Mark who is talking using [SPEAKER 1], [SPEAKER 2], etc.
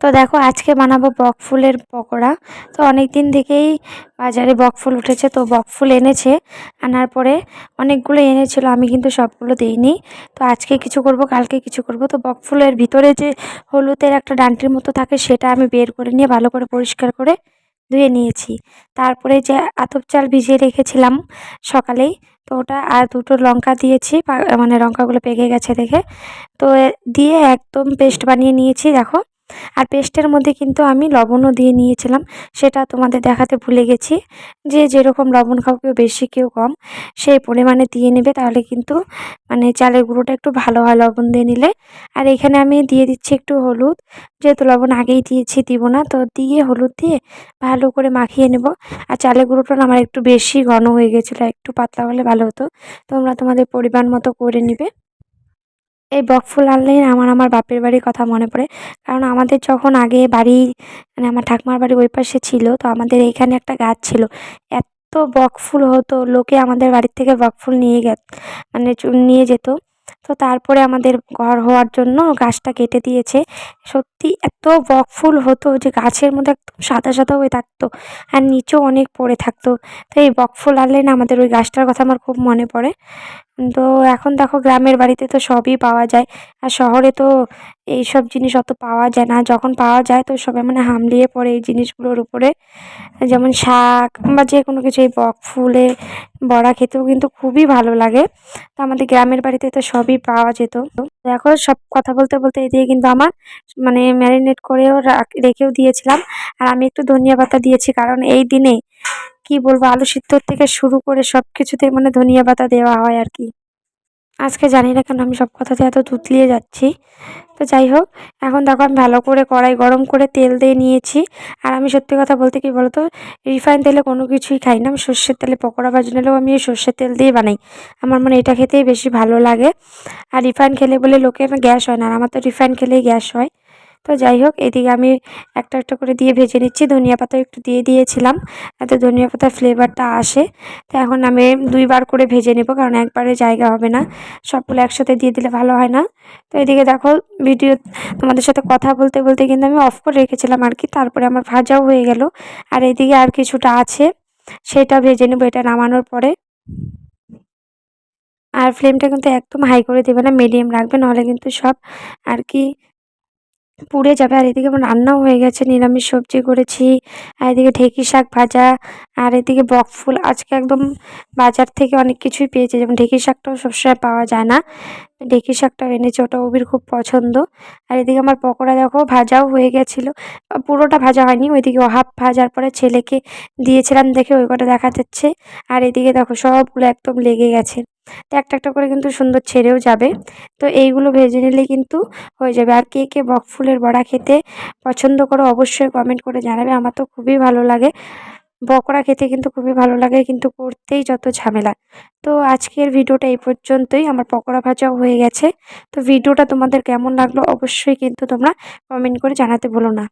[SPEAKER 1] তো দেখো আজকে বানাবো বকফুলের পকোড়া। তো অনেক দিন থেকেই বাজারে বকফুল উঠেছে, তো বকফুল এনেছে। আনার পরে অনেকগুলো এনেছিল, আমি কিন্তু সবগুলো দিইনি। তো আজকে কিছু করব, কালকে কিছু করব। তো বকফুলের ভিতরে যে হলুদের একটা ডান্টির মতো থাকে, সেটা আমি বের করে নিয়ে ভালো করে পরিষ্কার করে ধুয়ে নিয়েছি। তারপরে যে আতপ চাল ভিজিয়ে রেখেছিলাম সকালেই, তো ওটা আর দুটো লঙ্কা দিয়েছি মানে লঙ্কাগুলো পেকে গেছে দেখে। তো দিয়ে একদম পেস্ট বানিয়ে নিয়েছি, দেখো। আর পেস্টের মধ্যে কিন্তু আমি লবণও দিয়ে নিয়েছিলাম, সেটা তোমাদের দেখাতে ভুলে গেছি। যে যেরকম লবণ খাও, কেউ বেশি, কেউ কম, সেই পরিমাণে দিয়ে নেবে, তাহলে কিন্তু মানে চালের গুঁড়োটা একটু ভালো হয় লবণ দিয়ে নিলে। আর এখানে আমি দিয়ে দিচ্ছি একটু হলুদ, যেহেতু লবণ আগেই দিয়েছি, দিব না, তো দিয়ে হলুদ দিয়ে ভালো করে মাখিয়ে নেব। আর চালের গুঁড়োটা আমার একটু বেশি ঘন হয়ে গেছিল, একটু পাতলা হলে ভালো হতো। তোমরা তোমাদের পরিমাণ মতো করে নিবে। এই বকফুল আনলেই আমার আমার বাপের বাড়ির কথা মনে পড়ে। কারণ আমাদের যখন আগে বাড়ি মানে আমার ঠাকুমার বাড়ি ওই পাশে ছিল, তো আমাদের এইখানে একটা গাছ ছিল। এত বকফুল হতো, লোকে আমাদের বাড়ির থেকে বকফুল নিয়ে গে মানে নিয়ে যেত। তো তারপরে আমাদের ঘর হওয়ার জন্য গাছটা কেটে দিয়েছে। সত্যি এত বকফুল হতো যে গাছের মধ্যে একদম সাদা সাদা হয়ে থাকতো আর নিচেও অনেক পড়ে থাকতো। তো এই বকফুল আনলে আমাদের ওই গাছটার কথা আমার খুব মনে পড়ে। তো এখন দেখো গ্রামের বাড়িতে তো সবই পাওয়া যায়। আর শহরে তো এই সব জিনিস অত পাওয়া যায় না। যখন পাওয়া যায় তো সবাই মানে হামলিয়ে পড়ে এই জিনিসগুলোর উপরে। যেমন শাক বা যে কোনো কিছু, এই বক ফুলে বড়া খেতেও কিন্তু খুবই ভালো লাগে। তো আমাদের গ্রামের বাড়িতে তো সবই পাওয়া যেত। দেখো সব কথা বলতে বলতে এদিকে কিন্তু আমার মানে ম্যারিনেট করেও রেখেও দিয়েছিলাম। আর আমি একটু ধনিয়া পাতা দিয়েছি কারণ এই দিনে কি বলব, আলু সিদ্ধর থেকে শুরু করে সব কিছুতে মানে ধনিয়া পাতা দেওয়া হয় আর কি। আজকে জানি না কেন আমি সব কথাতে এত তুতলিয়ে যাচ্ছি। তো যাই হোক, এখন দেখো আমি ভালো করে কড়াই গরম করে তেল দিয়ে নিয়েছি। আর আমি সত্যি কথা বলতে কি বলতো, রিফাইন তেলে কোনো কিছুই খাই না। আমি সর্ষের তেলে পকোড়া ভাজি নিলেও আমি সর্ষের তেল দিয়ে বানাই। আমার মানে এটা খেতেই বেশি ভালো লাগে। আর রিফাইন খেলে বলে লোকের গ্যাস হয় না। আর আমার তো রিফাইন খেলেই গ্যাস হয়। তো যাই হোক, এদিকে আমি একটা একটা করে দিয়ে ভেজে নিচ্ছি। ধনিয়া পাতা একটু দিয়ে দিয়েছিলাম, এতে ধনিয়া পাতার ফ্লেভারটা আসে। তো এখন আমি দুইবার করে ভেজে নেব, কারণ একবারে জায়গা হবে না। সবগুলো একসাথে দিয়ে দিলে ভালো হয় না। তো এদিকে দেখো, ভিডিও তোমাদের সাথে কথা বলতে বলতে কিন্তু আমি অফ করে রেখেছিলাম আর কি, তারপরে আমার ভাজাও হয়ে গেল। আর এদিকে আর কিছুটা আছে, সেটা ভেজে নেব, এটা নামানোর পরে। আর ফ্লেমটা কিন্তু একদম হাই করে দেবে না মিডিয়াম রাখবে, নাহলে কিন্তু সব আর কি পুড়ে যাবে। আর এদিকে আমার রান্নাও হয়ে গেছে। নিরামিষ সবজি করেছি। আর এদিকে ঢেঁকি শাক ভাজা। আর এদিকে বকফুল আজকে একদম বাজার থেকে অনেক কিছুই পেয়েছে। যেমন ঢেঁকি শাকটাও সবসময় পাওয়া যায় না। ঢেঁকি শাকটা এনেছে ওটা ওবির খুব পছন্দ। আর এদিকে আমার পকোড়া দেখো, ভাজাও হয়ে গেছিল। পুরোটা ভাজা হয়নি, ওইদিকে হাফ ভাজার পরে ছেলেকে দিয়েছিলাম দেখে ওই কটা দেখা যাচ্ছে। আর এদিকে দেখো সবগুলো একদম লেগে গেছে। তো একটা একটা করে কিন্তু সুন্দর ছেড়েও যাবে। তো এইগুলো ভেজে নিলে কিন্তু হয়ে যাবে। আর কে কে বকফুলের বড়া খেতে পছন্দ করো অবশ্যই কমেন্ট করে জানাবে। আমার তো খুবই ভালো লাগে। বকরা খেতে কিন্তু খুবই ভালো লাগে, কিন্তু করতেই যত ঝামেলা। তো আজকের ভিডিওটা এই পর্যন্তই, আমার পকোড়া ভাজাও হয়ে গেছে। তো ভিডিওটা তোমাদের কেমন লাগল অবশ্যই কিন্তু তোমরা কমেন্ট করে জানাতে বলো না।